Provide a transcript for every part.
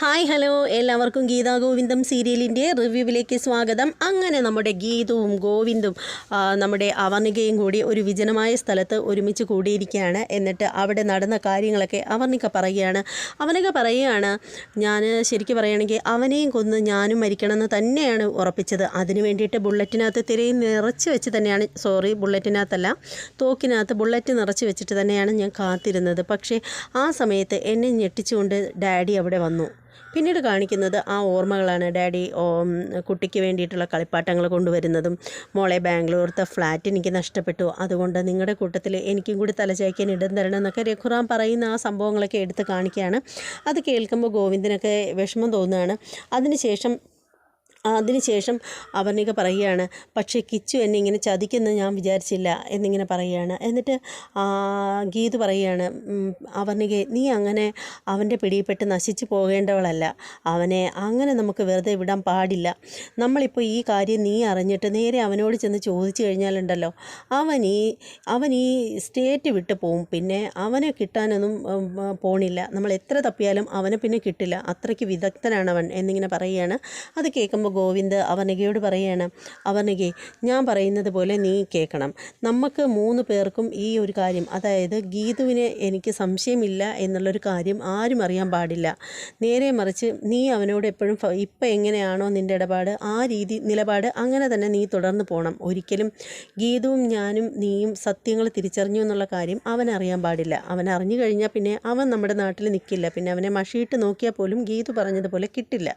Hi hello. എല്ലാവർക്കും ഗീതാ ഗോവിന്ദം സീരിയലിന്റെ റിവ്യൂവിലേക്ക് സ്വാഗതം. അങ്ങനെ നമ്മുടെ ഗീതവും ഗോവിന്ദും നമ്മുടെ അവർണികയും കൂടി ഒരു വിജനമായ സ്ഥലത്ത് ഒരുമിച്ച് കൂടിയിരിക്കുകയാണ്. എന്നിട്ട് അവിടെ നടന്ന കാര്യങ്ങളൊക്കെ അവർണിക പറയുകയാണ്. അവനൊക്കെ പറയുകയാണ് ഞാൻ ശരിക്കും പറയുകയാണെങ്കിൽ അവനെയും കൊന്ന് ഞാനും മരിക്കണമെന്ന് തന്നെയാണ് ഉറപ്പിച്ചത്. അതിന് വേണ്ടിയിട്ട് ബുള്ളറ്റിനകത്ത് തിരയും നിറച്ച് വെച്ച് തന്നെയാണ് സോറി ബുള്ളറ്റിനകത്തല്ല തോക്കിനകത്ത് ബുള്ളറ്റ് നിറച്ച് വെച്ചിട്ട് തന്നെയാണ് ഞാൻ കാത്തിരുന്നത്. പക്ഷേ ആ സമയത്ത് എന്നെ ഞെട്ടിച്ചുകൊണ്ട് ഡാഡി അവിടെ വന്നു. പിന്നീട് കാണിക്കുന്നത് ആ ഓർമ്മകളാണ്. ഡാഡി കുട്ടിക്ക് വേണ്ടിയിട്ടുള്ള കളിപ്പാട്ടങ്ങൾ കൊണ്ടുവരുന്നതും മോളെ ബാംഗ്ലൂർത്തെ ഫ്ലാറ്റ് എനിക്ക് നഷ്ടപ്പെട്ടു. അതുകൊണ്ട് നിങ്ങളുടെ കൂട്ടത്തിൽ എനിക്കും കൂടി തലചായ്ക്കാൻ ഇടം തരണം എന്നൊക്കെ രഘുറാം പറയുന്ന ആ സംഭവങ്ങളൊക്കെ എടുത്ത് കാണിക്കുകയാണ്. അത് കേൾക്കുമ്പോൾ ഗോവിന്ദനൊക്കെ വിഷമം തോന്നുകയാണ്. അതിനുശേഷം അതിനുശേഷം അവർണിക പറയുകയാണ് പക്ഷേ കിച്ചു എന്നെ ഇങ്ങനെ ചതിക്കുമെന്ന് ഞാൻ വിചാരിച്ചില്ല എന്നിങ്ങനെ പറയുകയാണ്. എന്നിട്ട് ഗീത് പറയുകയാണ് അവർണിക നീ അങ്ങനെ അവന്റെ പിടിയിൽപ്പെട്ട് നശിച്ചു പോകേണ്ടവളല്ല. അവനെ അങ്ങനെ നമുക്ക് വെറുതെ വിടാൻ പാടില്ല. നമ്മളിപ്പോൾ ഈ കാര്യം നീ അറിഞ്ഞിട്ട് നേരെ അവനോട് ചെന്ന് ചോദിച്ചു കഴിഞ്ഞാലുണ്ടല്ലോ അവൻ ഈ അവൻ ഈ സ്റ്റേറ്റ് വിട്ട് പോവും. പിന്നെ അവനെ കിട്ടാനൊന്നും പോണില്ല. നമ്മൾ എത്ര തപ്പിയാലും അവനെ പിന്നെ കിട്ടില്ല. അത്രയ്ക്ക് വിദഗ്ധനാണ് അവൻ എന്നിങ്ങനെ പറയുകയാണ്. അത് കേൾക്കുമ്പോൾ ഗോവിന്ദ് അവർണികയോട് പറയുകയാണ് അവർണികെ ഞാൻ പറയുന്നത് പോലെ നീ കേൾക്കണം. നമുക്ക് മൂന്ന് പേർക്കും ഈ ഒരു കാര്യം അതായത് ഗീതുവിനെ എനിക്ക് സംശയമില്ല എന്നുള്ളൊരു കാര്യം ആരും അറിയാൻ പാടില്ല. നേരെ മറിച്ച് നീ അവനോട് എപ്പോഴും ഇപ്പം എങ്ങനെയാണോ നിന്റെ ഇടപാട് ആ രീതി നിലപാട് അങ്ങനെ തന്നെ നീ തുടർന്ന് പോകണം ഒരിക്കലും ഗീതുവും ഞാനും നീയും സത്യങ്ങൾ തിരിച്ചറിഞ്ഞു എന്നുള്ള കാര്യം അവൻ അറിയാൻ പാടില്ല. അവൻ അറിഞ്ഞു കഴിഞ്ഞാൽ പിന്നെ അവൻ നമ്മുടെ നാട്ടിൽ നിൽക്കില്ല. പിന്നെ അവനെ മഷിയിട്ട് നോക്കിയാൽ പോലും ഗീതു പറഞ്ഞതുപോലെ കിട്ടില്ല.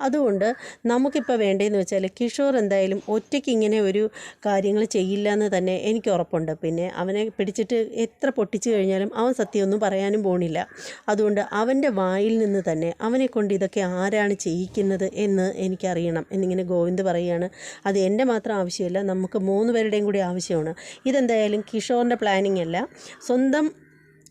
അതുകൊണ്ട് നമുക്കിപ്പോൾ വേണ്ടതെന്ന് വെച്ചാൽ കിഷോർ എന്തായാലും ഒറ്റയ്ക്ക് ഇങ്ങനെ ഒരു കാര്യങ്ങൾ ചെയ്യില്ല എന്ന് തന്നെ എനിക്ക് ഉറപ്പുണ്ട്. പിന്നെ അവനെ പിടിച്ചിട്ട് എത്ര പൊട്ടിച്ചു കഴിഞ്ഞാലും അവൻ സത്യമൊന്നും പറയാനും പോണില്ല. അതുകൊണ്ട് അവന്റെ വായിൽ നിന്ന് തന്നെ അവനെ കൊണ്ട് ഇതൊക്കെ ആരാണ് ചെയ്യിക്കുന്നത് എന്ന് എനിക്കറിയണം എന്നിങ്ങനെ ഗോവിന്ദ് പറയുകയാണ്. അത് എന്റെ മാത്രം ആവശ്യമില്ല നമുക്ക് മൂന്ന് പേരുടെയും കൂടി ആവശ്യമാണ്. ഇതെന്തായാലും കിഷോറിന്റെ പ്ലാനിങ് അല്ല. സ്വന്തം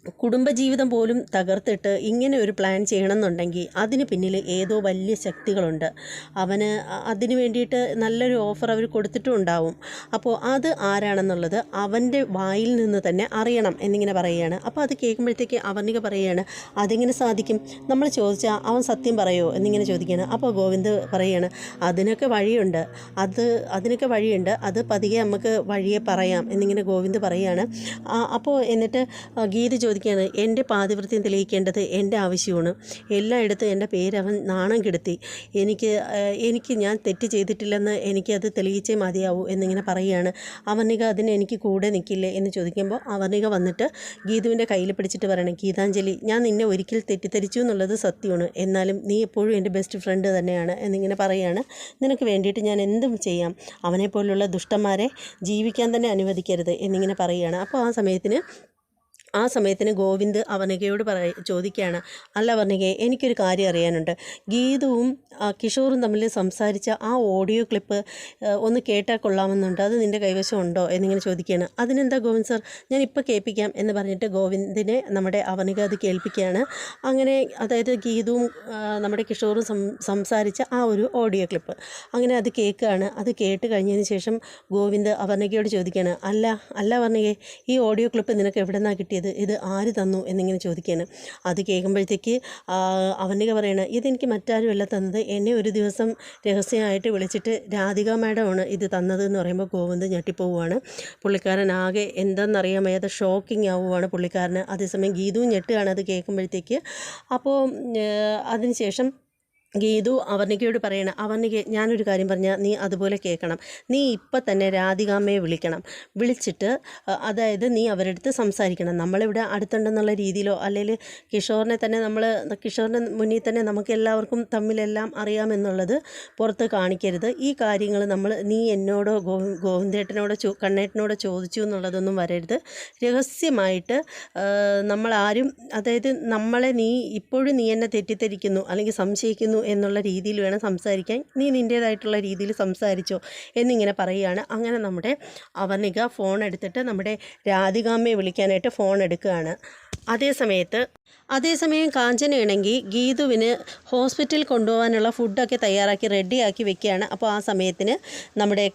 കുടുംബജീവിതം പോലും തകർത്തിട്ട് ഇങ്ങനെ ഒരു പ്ലാൻ ചെയ്യണമെന്നുണ്ടെങ്കിൽ അതിന് പിന്നിൽ ഏതോ വലിയ ശക്തികളുണ്ട്. അവന് അതിന് വേണ്ടിയിട്ട് നല്ലൊരു ഓഫർ അവർ കൊടുത്തിട്ടും ഉണ്ടാവും അപ്പോൾ അത് ആരാണെന്നുള്ളത് അവന്റെ വായിൽ നിന്ന് തന്നെ അറിയണം എന്നിങ്ങനെ പറയുകയാണ്. അപ്പോൾ അത് കേൾക്കുമ്പോഴത്തേക്ക് അവർണിക പറയുകയാണ് അതെങ്ങനെ സാധിക്കും? നമ്മൾ ചോദിച്ചാൽ അവൻ സത്യം പറയുമോ എന്നിങ്ങനെ ചോദിക്കുകയാണ്. അപ്പോൾ ഗോവിന്ദ് പറയുകയാണ് അതിനൊക്കെ വഴിയുണ്ട്. അത് അതിനൊക്കെ വഴിയുണ്ട്. അത് പതിയെ നമുക്ക് വഴിയെ പറയാം. എന്നിങ്ങനെ ഗോവിന്ദ് പറയുകയാണ്. അപ്പോൾ എന്നിട്ട് ഗീത ഗീത ചോദിക്കുകയാണ് എന്റെ പാതിവൃത്യം തെളിയിക്കേണ്ടത് എന്റെ ആവശ്യമാണ്. എല്ലായിടത്തും എന്റെ പേര് അവൻ നാണം കെടുത്തി. എനിക്ക് എനിക്ക് ഞാൻ തെറ്റ് ചെയ്തിട്ടില്ലെന്ന് എനിക്കത് തെളിയിച്ചേ മതിയാവൂ എന്നിങ്ങനെ പറയുകയാണ്. അവർണിക അതിന് എനിക്ക് കൂടെ നിൽക്കില്ലേ? എന്ന് ചോദിക്കുമ്പോൾ അവർണിക വന്നിട്ട് ഗീതുവിന്റെ കയ്യിൽ പിടിച്ചിട്ട് പറയണം ഗീതാഞ്ജലി ഞാൻ നിന്നെ ഒരിക്കൽ തെറ്റിദ്ധരിച്ചു എന്നുള്ളത് സത്യമാണ്. എന്നാലും നീ എപ്പോഴും എന്റെ ബെസ്റ്റ് ഫ്രണ്ട് തന്നെയാണ് എന്നിങ്ങനെ പറയുകയാണ്. നിനക്ക് വേണ്ടിയിട്ട് ഞാൻ എന്തും ചെയ്യാം. അവനെപ്പോലുള്ള ദുഷ്ടന്മാരെ ജീവിക്കാൻ തന്നെ അനുവദിക്കരുത് എന്നിങ്ങനെ പറയുകയാണ്. അപ്പോൾ ആ സമയത്തിന് ആ സമയത്തിന് ഗോവിന്ദ് അവർണികയോട് പറയ ചോദിക്കുകയാണ്. അല്ല അവർണികയെ എനിക്കൊരു കാര്യം അറിയാനുണ്ട്. ഗീതുവും കിഷോറും തമ്മിൽ സംസാരിച്ച ആ ഓഡിയോ ക്ലിപ്പ് ഒന്ന് കേട്ടാൽ കൊള്ളാമെന്നുണ്ട്. അത് നിന്റെ കൈവശം ഉണ്ടോ? എന്നിങ്ങനെ ചോദിക്കുകയാണ്. അതിനെന്താ ഗോവിന്ദ് സാർ? ഞാൻ ഇപ്പോൾ കേൾപ്പിക്കാം എന്ന് പറഞ്ഞിട്ട് ഗോവിന്ദിനെ നമ്മുടെ അവർണിക അത് കേൾപ്പിക്കുകയാണ്. അങ്ങനെ അതായത് ഗീതുവും നമ്മുടെ കിഷോറും സംസാരിച്ച ആ ഒരു ഓഡിയോ ക്ലിപ്പ്. അങ്ങനെ അത് കേൾക്കുകയാണ്. അത് കേട്ട് കഴിഞ്ഞതിന് ശേഷം ഗോവിന്ദ് അവർണികയോട് ചോദിക്കുകയാണ്. അല്ല അല്ല അവർണികെ ഈ ഓഡിയോ ക്ലിപ്പ് നിനക്ക് എവിടെ നിന്നാണ് കിട്ടിയത്? ഇത് ഇത് ആര് തന്നു എന്നിങ്ങനെ ചോദിക്കുകയാണ്. അത് കേൾക്കുമ്പോഴത്തേക്ക് അവന്റെ പറയണ ഇതെനിക്ക് മറ്റാരുമല്ല തന്നത്. എന്നെ ഒരു ദിവസം രഹസ്യമായിട്ട് വിളിച്ചിട്ട് രാധിക മാഡമാണ് ഇത് തന്നത് എന്ന് പറയുമ്പോൾ ഗോവിന്ദ് ഞെട്ടിപ്പോവുകയാണ് പുള്ളിക്കാരൻ ആകെ എന്താണെന്നറിയാൻ വയ്യാതെ ഷോക്കിംഗ് ആവുകയാണ് പുള്ളിക്കാരന്. അതേസമയം ഗീതുവും ഞെട്ടുകയാണ് അത് കേൾക്കുമ്പോഴത്തേക്ക്. അപ്പോൾ അതിനുശേഷം ഗീതു അവർണികയോട് പറയണം അവർണിക ഞാനൊരു കാര്യം പറഞ്ഞാൽ നീ അതുപോലെ കേൾക്കണം. നീ ഇപ്പം തന്നെ രാധികാമ്മയെ വിളിക്കണം. വിളിച്ചിട്ട് അതായത് നീ അവരുടെ അടുത്ത് സംസാരിക്കണം. നമ്മളിവിടെ അടുത്തുണ്ടെന്നുള്ള രീതിയിലോ അല്ലെങ്കിൽ കിഷോറിനെ തന്നെ നമ്മൾ കിഷോറിന്റെ മുന്നിൽ തന്നെ നമുക്ക് എല്ലാവർക്കും തമ്മിലെല്ലാം അറിയാമെന്നുള്ളത് പുറത്ത് കാണിക്കരുത്. ഈ കാര്യങ്ങൾ നമ്മൾ നീ എന്നോടോ ഗോ ഗോവിന്ദേട്ടനോടോ ചോ കണ്ണേട്ടനോടോ ചോദിച്ചു എന്നുള്ളതൊന്നും വരരുത്. രഹസ്യമായിട്ട് നമ്മളാരും അതായത് നമ്മളെ നീ ഇപ്പോഴും നീ എന്നെ തെറ്റിദ്ധരിക്കുന്നു അല്ലെങ്കിൽ സംശയിക്കുന്നു എന്നുള്ള രീതിയിൽ വേണം സംസാരിക്കാൻ. നീ നിന്റേതായിട്ടുള്ള രീതിയിൽ സംസാരിച്ചോ എന്നിങ്ങനെ പറയുകയാണ്. അങ്ങനെ നമ്മുടെ അവർണിക ഫോൺ എടുത്തിട്ട് നമ്മുടെ രാധികാമ്മയെ വിളിക്കാനായിട്ട് ഫോൺ എടുക്കുകയാണ്. അതേ സമയത്ത് അതേസമയം കാഞ്ചനയാണെങ്കിൽ ഗീതുവിന് ഹോസ്പിറ്റലിൽ കൊണ്ടുപോകാനുള്ള ഫുഡൊക്കെ തയ്യാറാക്കി റെഡിയാക്കി വെക്കുകയാണ്. അപ്പോൾ ആ സമയത്തിന് നമ്മുടെ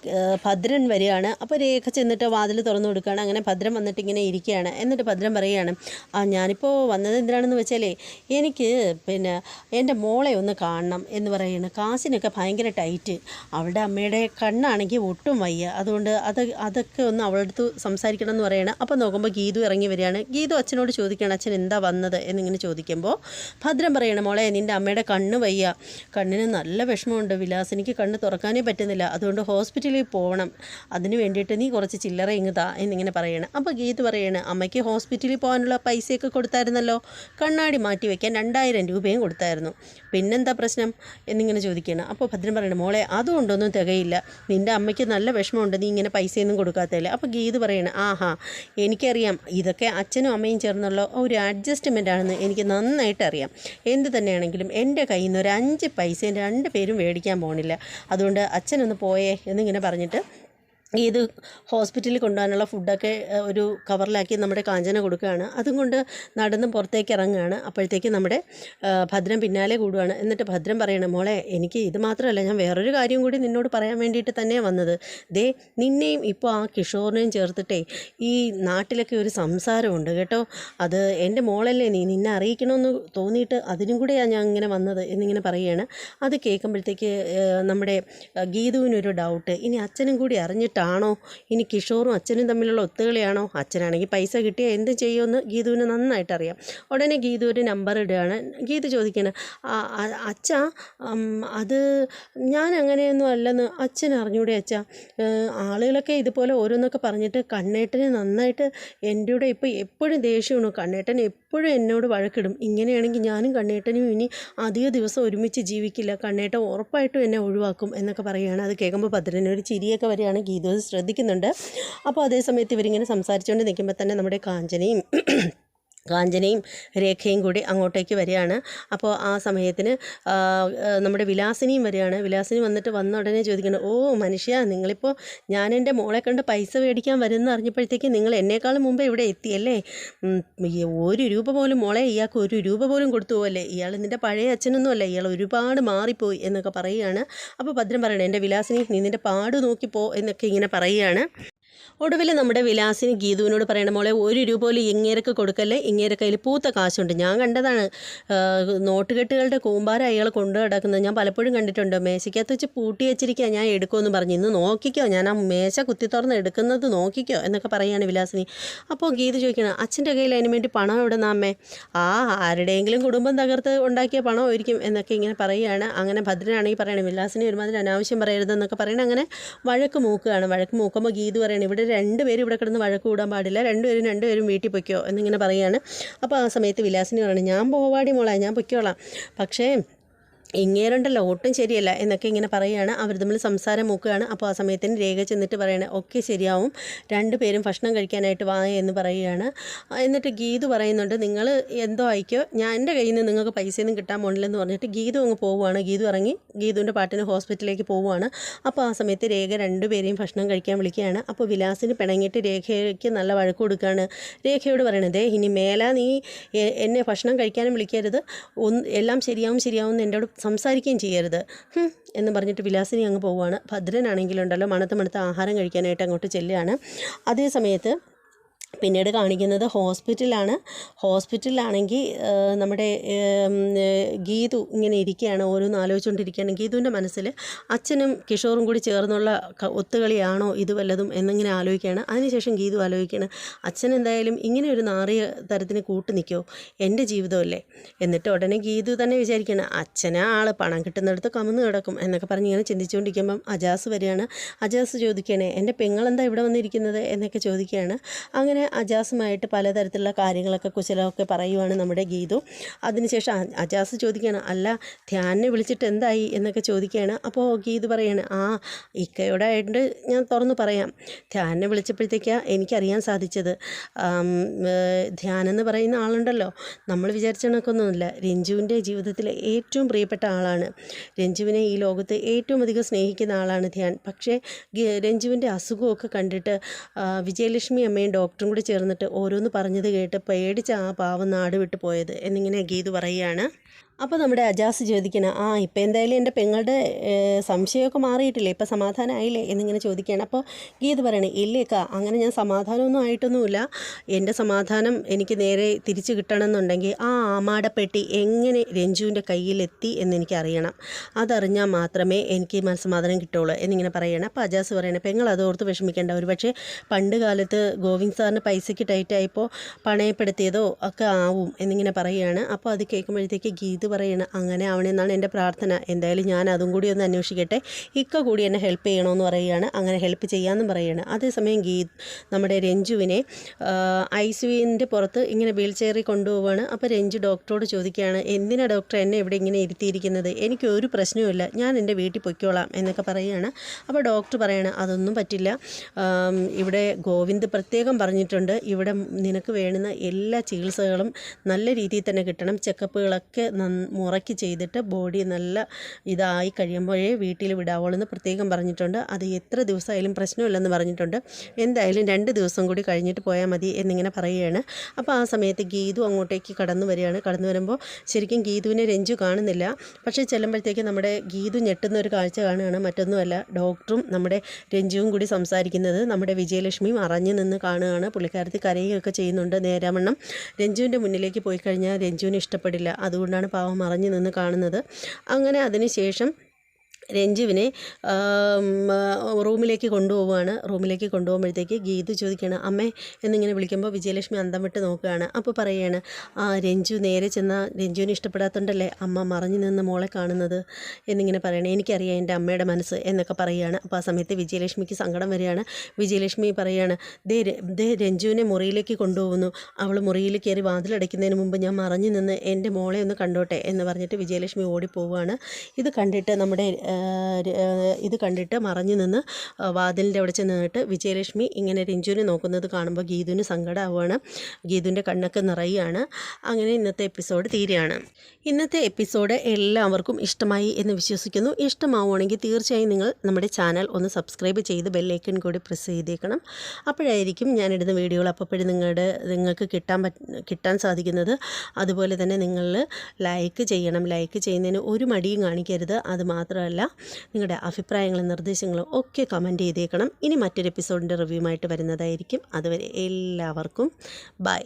ഭദ്രൻ വരികയാണ്. അപ്പോൾ രേഖ ചെന്നിട്ട് വാതിൽ തുറന്നു കൊടുക്കുകയാണ്. അങ്ങനെ ഭദ്രൻ വന്നിട്ട് ഇങ്ങനെ ഇരിക്കുകയാണ്. എന്നിട്ട് ഭദ്രൻ പറയുകയാണ് ആ ഞാനിപ്പോൾ വന്നത് എന്തിനാണെന്ന് വെച്ചാലേ എനിക്ക് പിന്നെ എന്റെ മോളെ ഒന്ന് കാണണം എന്ന് പറയുന്നത് കാശിനൊക്കെ ഭയങ്കര ടൈറ്റ്. അവളുടെ അമ്മയുടെ കണ്ണാണെങ്കിൽ ഒട്ടും വയ്യ. അതുകൊണ്ട് അത് അതൊക്കെ ഒന്ന് അവളടുത്ത് സംസാരിക്കണം എന്ന് പറയണം അപ്പോൾ നോക്കുമ്പോൾ ഗീതു ഇറങ്ങി വരികയാണ്. ഗീതു അച്ഛനോട് ചോദിക്കുകയാണ് അച്ഛൻ എന്താ വന്നത്? എന്നിങ്ങനെ ചോദിക്കുമ്പോൾ ഭദ്രം പറയണം മോളെ നിന്റെ അമ്മയുടെ കണ്ണ് വയ്യ. കണ്ണിന് നല്ല വിഷമമുണ്ട് വിലാസിനിക്ക് കണ്ണ് തുറക്കാനേ പറ്റുന്നില്ല. അതുകൊണ്ട് ഹോസ്പിറ്റലിൽ പോകണം അതിന് വേണ്ടിയിട്ട് നീ കുറച്ച് ചില്ലറ ഇങ്ങ് താ എന്നിങ്ങനെ പറയണം. അപ്പോൾ ഗീത് പറയണം അമ്മയ്ക്ക് ഹോസ്പിറ്റലിൽ പോകാനുള്ള പൈസയൊക്കെ കൊടുത്തായിരുന്നല്ലോ. കണ്ണാടി മാറ്റി വയ്ക്കാൻ രണ്ടായിരം രൂപയും കൊടുത്തായിരുന്നു. പിന്നെന്താ പ്രശ്നം? എന്നിങ്ങനെ ചോദിക്കണം അപ്പോൾ ഭദ്രൻ പറയണം മോളെ അതുകൊണ്ടൊന്നും തികയില്ല. നിന്റെ അമ്മയ്ക്ക് നല്ല വിഷമമുണ്ട്. നീ ഇങ്ങനെ പൈസയൊന്നും കൊടുക്കാത്തതല്ലേ? അപ്പോൾ ഗീത് പറയണം ആഹാ എനിക്കറിയാം. ഇതൊക്കെ അച്ഛനും അമ്മയും ചേർന്നുള്ള ഒരു അഡ്ജസ്റ്റ്മെന്റ് ആണെന്ന് എനിക്ക് നന്നായിട്ട് അറിയാം എന്ത് തന്നെയാണെങ്കിലും എന്റെ കയ്യിൽ നിന്ന് ഒരു അഞ്ച് പൈസയും രണ്ട് പേരും മേടിക്കാൻ പോകണില്ല അതുകൊണ്ട് അച്ഛനൊന്ന് പോയേ എന്നിങ്ങനെ പറഞ്ഞിട്ട് ഇത് ഹോസ്പിറ്റലിൽ കൊണ്ടുപോകാനുള്ള ഫുഡൊക്കെ ഒരു കവറിലാക്കി നമ്മുടെ കാഞ്ചന കൊടുക്കുകയാണ്. അതും കൊണ്ട് നടന്ന് പുറത്തേക്ക് ഇറങ്ങുകയാണ്. അപ്പോഴത്തേക്ക് നമ്മുടെ ഭദ്രം പിന്നാലെ കൂടുകയാണ്. എന്നിട്ട് ഭദ്രം പറയണം മോളെ എനിക്ക് ഇത് മാത്രമല്ല ഞാൻ വേറൊരു കാര്യം കൂടി നിന്നോട് പറയാൻ വേണ്ടിയിട്ട് തന്നെയാണ് വന്നത്. ദേ നിന്നെയും ഇപ്പോൾ ആ കിഷോറിനെയും ചേർത്തിട്ടേ ഈ നാട്ടിലൊക്കെ ഒരു സംസാരമുണ്ട് കേട്ടോ. അത് എന്റെ മോളല്ലേ നീ നിന്നെ അറിയിക്കണമെന്ന് തോന്നിയിട്ട് അതിനും കൂടെയാണ് ഞാൻ ഇങ്ങനെ വന്നത് എന്നിങ്ങനെ പറയുകയാണ് അത് കേൾക്കുമ്പോഴത്തേക്ക് നമ്മുടെ ഗീതുവിനൊരു ഡൗട്ട് ഇനി അച്ഛനും കൂടി അറിഞ്ഞിട്ടാണോ ഇനി കിഷോറും അച്ഛനും തമ്മിലുള്ള ഒത്തുകളിയാണോ? അച്ഛനാണെങ്കിൽ പൈസ കിട്ടിയാൽ എന്ത് ചെയ്യുമെന്ന് ഗീതുവിന് നന്നായിട്ട് അറിയാം ഉടനെ ഗീതു ഒരു നമ്പർ ഇടുകയാണ്. ഗീതു ചോദിക്കണം അച്ഛ അത് ഞാൻ അങ്ങനെയൊന്നും അല്ലെന്ന് അച്ഛൻ അറിഞ്ഞൂടെ അച്ഛ? ആളുകളൊക്കെ ഇതുപോലെ ഓരോന്നൊക്കെ പറഞ്ഞിട്ട് കണ്ണേട്ടന് നന്നായിട്ട് എന്റെ കൂടെ ഇപ്പോൾ എപ്പോഴും ദേഷ്യമാണ്. കണ്ണേട്ടൻ എപ്പോഴും എന്നോട് വഴക്കിടും. ഇങ്ങനെയാണെങ്കിൽ ഞാനും കണ്ണേട്ടനും ഇനി അധിക ദിവസം ഒരുമിച്ച് ജീവിക്കില്ല. കണ്ണേട്ടൻ ഉറപ്പായിട്ടും എന്നെ ഒഴിവാക്കും എന്നൊക്കെ പറയുകയാണ്. അത് കേൾക്കുമ്പോൾ ഭദ്രനൊരു ചിരിയൊക്കെ വരികയാണ് ഗീതു. ശ്രദ്ധിക്കുന്നുണ്ട്. അപ്പോൾ അതേ സമയത്ത് ഇവരിങ്ങനെ സംസാരിച്ചുകൊണ്ട് നിൽക്കുമ്പോൾ തന്നെ നമ്മുടെ കാഞ്ചനയും കാഞ്ചനയും രേഖയും കൂടി അങ്ങോട്ടേക്ക് വരികയാണ്. അപ്പോൾ ആ സമയത്തിന് നമ്മുടെ വിലാസിനിയും വരികയാണ്. വിലാസിനി വന്നിട്ട് വന്ന ഉടനെ ചോദിക്കണം ഓ മനുഷ്യ നിങ്ങളിപ്പോൾ ഞാൻ എന്റെ മോളെ കണ്ട് പൈസ മേടിക്കാൻ വരുന്ന അറിഞ്ഞപ്പോഴത്തേക്ക് നിങ്ങൾ എന്നേക്കാളും മുമ്പേ ഇവിടെ എത്തിയല്ലേ ഒരു രൂപ പോലും മോളെ ഇയാൾക്ക് ഒരു രൂപ പോലും കൊടുത്തു പോകല്ലേ ഇയാൾ നിന്റെ പഴയ അച്ഛനൊന്നും അല്ല ഇയാൾ ഒരുപാട് മാറിപ്പോയി എന്നൊക്കെ പറയുകയാണ്. അപ്പോൾ ഭദ്രം പറയണേ എന്റെ വിലാസിനി നീ നിന്റെ പാട് നോക്കിപ്പോ എന്നൊക്കെ ഇങ്ങനെ പറയുകയാണ്. ഒടുവിൽ നമ്മുടെ വിലാസിന് ഗീതുവിനോട് പറയണ മോളെ ഒരു രൂപ പോലും ഇങ്ങേരക്ക് കൊടുക്കല്ലേ? ഇങ്ങേരെ കയ്യിൽ പൂത്ത കാശുണ്ട്. ഞാൻ കണ്ടതാണ് നോട്ടുകെട്ടുകളുടെ കൂമ്പാരം അയാൾ കൊണ്ടു കിടക്കുന്നത് ഞാൻ പലപ്പോഴും കണ്ടിട്ടുണ്ട് മേശയ്ക്കകത്ത് വെച്ച് പൂട്ടി വെച്ചിരിക്കുക ഞാൻ എടുക്കുമെന്ന് പറഞ്ഞു. ഇന്ന് നോക്കിക്കോ ഞാൻ ആ മേശ കുത്തി തുറന്ന് എടുക്കുന്നത് നോക്കിക്കോ എന്നൊക്കെ പറയുകയാണ് വിലാസിനി. അപ്പോൾ ഗീത ചോദിക്കണം അച്ഛന്റെ കയ്യിൽ അതിന് വേണ്ടി പണം എവിടുന്ന അമ്മേ? ആ ആരുടെയെങ്കിലും കുടുംബം തകർത്ത് ഉണ്ടാക്കിയ പണമായിരിക്കും എന്നൊക്കെ ഇങ്ങനെ പറയുകയാണ് അങ്ങനെ ഭദ്രനാണെങ്കിൽ പറയണം വിലാസിനി ഒരുമാതിരി അനാവശ്യം പറയരുതെന്നൊക്കെ പറയണേ അങ്ങനെ വഴക്ക് മൂക്കുകയാണ്. വഴക്ക് മൂക്കുമ്പോൾ ഗീത് പറയണം ഇവിടെ രണ്ടുപേരും ഇവിടെ കിടന്ന് വഴക്ക് കൂടാൻ പാടില്ല. രണ്ടുപേരും രണ്ടുപേരും വീട്ടിൽ പൊയ്ക്കോ എന്നിങ്ങനെ പറയുകയാണ്. അപ്പോൾ ആ സമയത്ത് വിലാസിനി പറയണം ഞാൻ പോവാടി മോളെ ഞാൻ പൊയ്ക്കോളാം. പക്ഷേ ഇങ്ങേരുണ്ടല്ലോ ഒട്ടും ശരിയല്ല എന്നൊക്കെ ഇങ്ങനെ പറയുകയാണ്. അവർ തമ്മിൽ സംസാരം മൂക്കുകയാണ്. അപ്പോൾ ആ സമയത്തിന് രേഖ ചെന്നിട്ട് പറയണേ ഒക്കെ ശരിയാവും. രണ്ടുപേരും ഭക്ഷണം കഴിക്കാനായിട്ട് വാ എന്ന് പറയുകയാണ്. എന്നിട്ട് ഗീതു പറയുന്നുണ്ട് നിങ്ങൾ എന്തോ ആയിക്കോ? ഞാൻ എന്റെ കയ്യിൽ നിന്ന് നിങ്ങൾക്ക് പൈസയൊന്നും കിട്ടാൻ പോണില്ലെന്ന് പറഞ്ഞിട്ട് ഗീതു അങ്ങ് പോവുകയാണ് ഗീതു ഇറങ്ങി ഗീതുവിന്റെ പാട്ടിന് ഹോസ്പിറ്റലിലേക്ക് പോവുകയാണ് അപ്പോൾ ആ സമയത്ത് രേഖ രണ്ടുപേരെയും ഭക്ഷണം കഴിക്കാൻ വിളിക്കുകയാണ്. അപ്പോൾ വിലാസിന് പിണങ്ങിയിട്ട് രേഖയ്ക്ക് നല്ല വഴക്ക് കൊടുക്കുകയാണ്. രേഖയോട് പറയണതേ ഇനി മേല നീ എന്നെ ഭക്ഷണം കഴിക്കാനും വിളിക്കരുത്. എല്ലാം ശരിയാവും ശരിയാവും എന്ന് എന്നോട് സംസാരിക്കുകയും ചെയ്യരുത്. എന്ന് പറഞ്ഞിട്ട് വിലാസിനി അങ്ങ് പോവുകയാണ് ഭദ്രനാണെങ്കിലുണ്ടല്ലോ മണത്ത് മണത്ത് ആഹാരം കഴിക്കാനായിട്ട് അങ്ങോട്ട് ചെല്ലുകയാണ്. അതേ സമയത്ത് പിന്നീട് കാണിക്കുന്നത് ഹോസ്പിറ്റലാണ്. ഹോസ്പിറ്റലിലാണെങ്കിൽ ഏഹ്, നമ്മുടെ ഗീതു ഇങ്ങനെ ഇരിക്കുകയാണ് ഓരോന്ന് ആലോചിച്ചുകൊണ്ടിരിക്കുകയാണ്. ഗീതുവിന്റെ മനസ്സിൽ അച്ഛനും കിഷോറും കൂടി ചേർന്നുള്ള ഒത്തുകളിയാണോ ഇത് വല്ലതും എന്നിങ്ങനെ ആലോചിക്കുകയാണ്. അതിനുശേഷം ഗീതു ആലോചിക്കുകയാണ് അച്ഛൻ എന്തായാലും ഇങ്ങനെ ഒരു നാറിയ തരത്തിന് കൂട്ടു നിൽക്കുമോ എന്റെ ജീവിതമല്ലേ? എന്നിട്ട് ഉടനെ ഗീതു തന്നെ വിചാരിക്കുകയാണ് അച്ഛനാ ആൾ പണം കിട്ടുന്നിടത്ത് കമന്ന് കിടക്കും എന്നൊക്കെ പറഞ്ഞ് ഇങ്ങനെ ചിന്തിച്ചുകൊണ്ടിരിക്കുമ്പം അജാസ് വരികയാണ്. അജാസ് ചോദിക്കുകയാണ് എന്റെ പെങ്ങളെന്താ ഇവിടെ വന്നിരിക്കുന്നത്? എന്നൊക്കെ ചോദിക്കുകയാണ്. അങ്ങനെ അജാസുമായിട്ട് പലതരത്തിലുള്ള കാര്യങ്ങളൊക്കെ കുശലമൊക്കെ പറയുവാണ് നമ്മുടെ ഗീതു. അതിനുശേഷം അജാസ് ചോദിക്കുകയാണ് അല്ല ധ്യാനെ വിളിച്ചിട്ട് എന്തായി? എന്നൊക്കെ ചോദിക്കുകയാണ്. അപ്പോൾ ഗീതു പറയാണ് ആ ഇക്കയോടായിട്ട് ഞാൻ തുറന്നു പറയാം. ധ്യാനെ വിളിച്ചപ്പോഴത്തേക്കാണ് എനിക്കറിയാൻ സാധിച്ചത്. എന്ന് പറയുന്ന ആളുണ്ടല്ലോ. നമ്മൾ വിചാരിച്ച കണക്കൊന്നുമില്ല. രഞ്ജുവിന്റെ ജീവിതത്തിലെ ഏറ്റവും പ്രിയപ്പെട്ട ആളാണ്. രഞ്ജുവിനെ ഈ ലോകത്ത് ഏറ്റവും അധികം സ്നേഹിക്കുന്ന ആളാണ് ധ്യാൻ. പക്ഷേ രഞ്ജുവിന്റെ അസുഖമൊക്കെ കണ്ടിട്ട് വിജയലക്ഷ്മി അമ്മയും ഡോക്ടറും കൂടി ചേർന്നിട്ട് ഓരോന്ന് പറഞ്ഞത് കേട്ട് പേടിച്ച് ആ പാവം നാട് വിട്ടു പോയത് എന്നിങ്ങനെ ഗീതു പറയുകയാണ്. അപ്പോൾ നമ്മുടെ അജാസ് ചോദിക്കണം ആ ഇപ്പോൾ എന്തായാലും എന്റെ പെങ്ങളുടെ സംശയമൊക്കെ മാറിയിട്ടില്ലേ? ഇപ്പോൾ സമാധാനമായില്ലേ എന്നിങ്ങനെ ചോദിക്കുകയാണ്. അപ്പോൾ ഗീത് പറയണേ ഇല്ലേക്ക അങ്ങനെ ഞാൻ സമാധാനമൊന്നും ആയിട്ടൊന്നുമില്ല. എന്റെ സമാധാനം എനിക്ക് നേരെ തിരിച്ചു കിട്ടണമെന്നുണ്ടെങ്കിൽ ആ ആമാടപ്പെട്ടി എങ്ങനെ രഞ്ജുവിന്റെ കയ്യിലെത്തി എന്നെനിക്കറിയണം അതറിഞ്ഞാൽ മാത്രമേ എനിക്ക് മനസ്സമാധാനം കിട്ടുള്ളൂ. എന്നിങ്ങനെ പറയണം. അപ്പോൾ അജാസ് പറയണേ പെങ്ങൾ അതോർത്ത് വിഷമിക്കേണ്ട. ഒരു പക്ഷേ പണ്ട് കാലത്ത് ഗോവിന്ദ് സാറിന് പൈസയ്ക്ക് ടൈറ്റായപ്പോൾ പണയപ്പെടുത്തിയതോ ഒക്കെ ആവും. എന്നിങ്ങനെ പറയുകയാണ് അപ്പോൾ അത് കേൾക്കുമ്പോഴത്തേക്ക് ഗീത് പറയണം അങ്ങനെ ആവണമെന്നാണ് എന്റെ പ്രാർത്ഥന. എന്തായാലും ഞാൻ അതും കൂടി ഒന്ന് അന്വേഷിക്കട്ടെ. ഇക്ക കൂടി എന്നെ ഹെൽപ്പ് ചെയ്യണമെന്ന് പറയുകയാണ് അങ്ങനെ ഹെൽപ്പ് ചെയ്യാമെന്നും പറയുകയാണ് അതേസമയം ഗീത് നമ്മുടെ രഞ്ജുവിനെ ഐ സിയുവിന്റെ പുറത്ത് ഇങ്ങനെ വീൽ ചെയറിൽ കൊണ്ടുപോവാണ്. അപ്പോൾ രഞ്ജു ഡോക്ടറോട് ചോദിക്കുകയാണ് എന്തിനാ ഡോക്ടർ എന്നെ ഇവിടെ ഇങ്ങനെ ഇരുത്തിയിരിക്കുന്നത്? എനിക്ക് ഒരു പ്രശ്നവുമില്ല ഞാൻ എന്റെ വീട്ടിൽ പൊയ്ക്കോളാം. എന്നൊക്കെ പറയുകയാണ് അപ്പോൾ ഡോക്ടർ പറയണം അതൊന്നും പറ്റില്ല. ഇവിടെ ഗോവിന്ദ് പ്രത്യേകം പറഞ്ഞിട്ടുണ്ട്. ഇവിടെ നിനക്ക് വേണ്ടുന്ന എല്ലാ ചികിത്സകളും നല്ല രീതിയിൽ തന്നെ കിട്ടണം. ചെക്കപ്പുകളൊക്കെ നന്ന- മുറയ്ക്ക് ചെയ്തിട്ട് ബോഡി നല്ല ഇതായി കഴിയുമ്പോഴേ വീട്ടിൽ വിടാവുള്ളൂ എന്ന് പ്രത്യേകം പറഞ്ഞിട്ടുണ്ട്. അത് എത്ര ദിവസമായാലും പ്രശ്നമില്ലെന്ന് പറഞ്ഞിട്ടുണ്ട്. എന്തായാലും രണ്ട് ദിവസം കൂടി കഴിഞ്ഞിട്ട് പോയാൽ മതി എന്നിങ്ങനെ പറയുകയാണ്. അപ്പോൾ ആ സമയത്ത് ഗീതു അങ്ങോട്ടേക്ക് കടന്നു വരികയാണ്. കടന്നു വരുമ്പോൾ ശരിക്കും ഗീതുവിനെ രഞ്ജു കാണുന്നില്ല. പക്ഷേ ചെല്ലുമ്പോഴത്തേക്ക് നമ്മുടെ ഗീതു ഞെട്ടുന്ന ഒരു കാഴ്ച കാണുകയാണ്. മറ്റൊന്നുമല്ല ഡോക്ടറും നമ്മുടെ രഞ്ജുവും കൂടി സംസാരിക്കുന്നത് നമ്മുടെ വിജയലക്ഷ്മിയും അറിഞ്ഞു നിന്ന് കാണുകയാണ്. പുള്ളിക്കാരത്തി കരയുകയൊക്കെ ചെയ്യുന്നുണ്ട് നേരാവണ്ണം രഞ്ജുവിന്റെ മുന്നിലേക്ക് പോയി കഴിഞ്ഞാൽ രഞ്ജുവിന് ഇഷ്ടപ്പെടില്ല. അതുകൊണ്ടാണ് പാവം മറഞ്ഞു നിന്ന് കാണുന്നത്. അങ്ങനെ അതിനുശേഷം രഞ്ജുവിനെ റൂമിലേക്ക് കൊണ്ടുപോവുകയാണ്. റൂമിലേക്ക് കൊണ്ടുപോകുമ്പോഴത്തേക്ക് ഗീതു ചോദിക്കുകയാണ് അമ്മേ എന്നിങ്ങനെ വിളിക്കുമ്പോൾ വിജയലക്ഷ്മി അന്തം വിട്ട് നോക്കുകയാണ്. അപ്പോൾ പറയുകയാണ് ആ രഞ്ജു നേരെ ചെന്ന രഞ്ജുവിനെ ഇഷ്ടപ്പെടാത്തതുകൊണ്ടല്ലേ അമ്മ മറഞ്ഞു നിന്ന് മോളെ കാണുന്നത്? എന്നിങ്ങനെ പറയണേ എനിക്കറിയാം എന്റെ അമ്മയുടെ മനസ്സ് എന്നൊക്കെ പറയുകയാണ്. അപ്പോൾ ആ സമയത്ത് വിജയലക്ഷ്മിക്ക് സങ്കടം വരികയാണ്. വിജയലക്ഷ്മി പറയുകയാണ് ദേ ദേ രഞ്ജുവിനെ മുറിയിലേക്ക് കൊണ്ടുപോകുന്നു. അവൾ മുറിയിൽ കയറി വാതിലടയ്ക്കുന്നതിന് മുമ്പ് ഞാൻ മറഞ്ഞു നിന്ന് എന്റെ മോളെ ഒന്ന് കണ്ടോട്ടെ എന്ന് പറഞ്ഞിട്ട് വിജയലക്ഷ്മി ഓടിപ്പോവുകയാണ്. ഇത് കണ്ടിട്ട് നമ്മുടെ ഇത് കണ്ടിട്ട് മറഞ്ഞു നിന്ന് വാതിലിന്റെ അവിടെ ചെന്ന് നിന്നിട്ട് വിജയലക്ഷ്മി ഇങ്ങനെ രഞ്ജുവിനെ നോക്കുന്നത് കാണുമ്പോൾ ഗീതുവിന് സങ്കടമാവുകയാണ് ഗീതുവിന്റെ കണ്ണൊക്കെ നിറയുകയാണ്. അങ്ങനെ ഇന്നത്തെ എപ്പിസോഡ് തീരുകയാണ്. ഇന്നത്തെ എപ്പിസോഡ് എല്ലാവർക്കും ഇഷ്ടമായി എന്ന് വിശ്വസിക്കുന്നു. ഇഷ്ടമാവുകയാണെങ്കിൽ തീർച്ചയായും നിങ്ങൾ നമ്മുടെ ചാനൽ ഒന്ന് സബ്സ്ക്രൈബ് ചെയ്ത് ബെല്ലൈക്കൺ കൂടി പ്രസ് ചെയ്തേക്കണം. അപ്പോഴായിരിക്കും ഞാനിടുന്ന വീഡിയോകൾ അപ്പോഴും നിങ്ങളുടെ നിങ്ങൾക്ക് കിട്ടാൻ കിട്ടാൻ സാധിക്കുന്നത്. അതുപോലെ തന്നെ നിങ്ങൾ ലൈക്ക് ചെയ്യണം. ലൈക്ക് ചെയ്യുന്നതിന് ഒരു മടിയും കാണിക്കരുത്. അത് മാത്രമല്ല നിങ്ങളുടെ അഭിപ്രായങ്ങളും നിർദ്ദേശങ്ങളും ഒക്കെ കമന്റ് ചെയ്തേക്കണം. ഇനി മറ്റൊരു എപ്പിസോഡിന്റെ റിവ്യൂമായിട്ട് വരുന്നതായിരിക്കും. അതുവരെ എല്ലാവർക്കും ബൈ